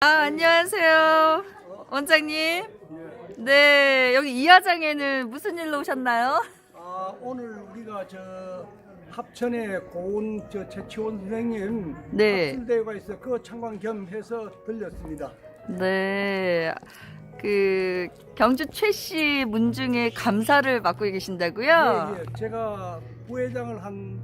아, 안녕하세요. 원장님. 네, 여기 이하장에는 무슨 일로 오셨나요? 아, 오늘 우리가 저 합천의 고은 저 최치원 선생님 네. 학술대회가 있어 그 참관 겸해서 들렸습니다. 네. 그 경주 최씨 문중에 감사를 맡고 계신다고요? 예, 예. 제가 부회장을 한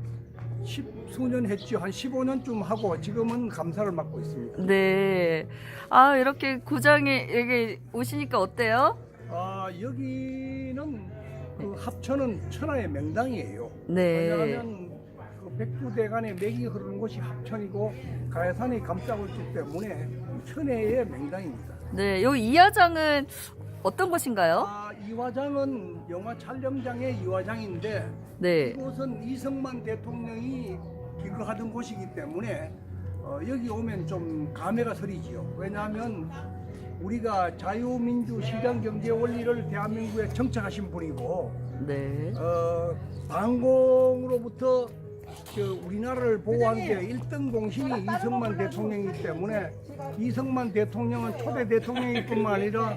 십수년 했죠. 한 15년쯤 하고 지금은 감사를 맡고 있습니다. 네. 아, 이렇게 고장에 여기 오시니까 어때요? 아, 여기는 그 합천은 천하의 명당이에요. 네. 왜냐하면 그 백두대간의 맥이 흐르는 곳이 합천이고 가야산이 감싸고 있기 때문에 천혜의 명당입니다. 네, 여기 이하장은 어떤 곳인가요? 아, 이 화장은 영화 촬영장의 이 화장인데 네. 이곳은 이승만 대통령이 기거하던 곳이기 때문에 어, 여기 오면 좀 감회가 서리지요. 왜냐하면 우리가 자유민주 시장 경제 원리를 대한민국에 정착하신 분이고 네. 어, 방공으로부터 저 우리나라를 보호하는 게 1등 공신이 이승만 대통령이기 때문에 이승만 대통령은 초대 대통령일 뿐만 아니라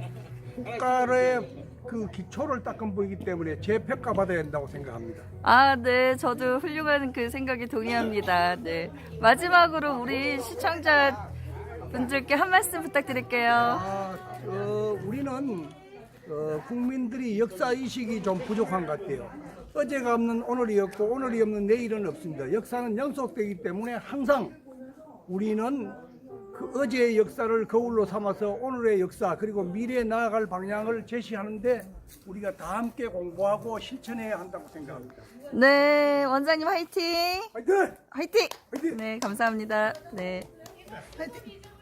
국가의 그 기초를 닦은 분이기 때문에 재평가 받아야 된다고 생각합니다. 아, 네. 저도 훌륭한 그 생각에 동의합니다. 네. 마지막으로 우리 시청자 분들께 한 말씀 부탁드릴게요. 아, 어, 우리는 어, 국민들이 역사 의식이 좀 부족한 것 같아요. 어제가 없는 오늘이 없고 오늘이 없는 내일은 없습니다. 역사는 연속되기 때문에 항상 우리는 그 어제의 역사를 거울로 삼아서 오늘의 역사 그리고 미래에 나아갈 방향을 제시하는데 우리가 다 함께 공부하고 실천해야 한다고 생각합니다. 네. 원장님 화이팅! 화이팅! 화이팅! 화이팅! 네, 감사합니다. 네. 화이팅!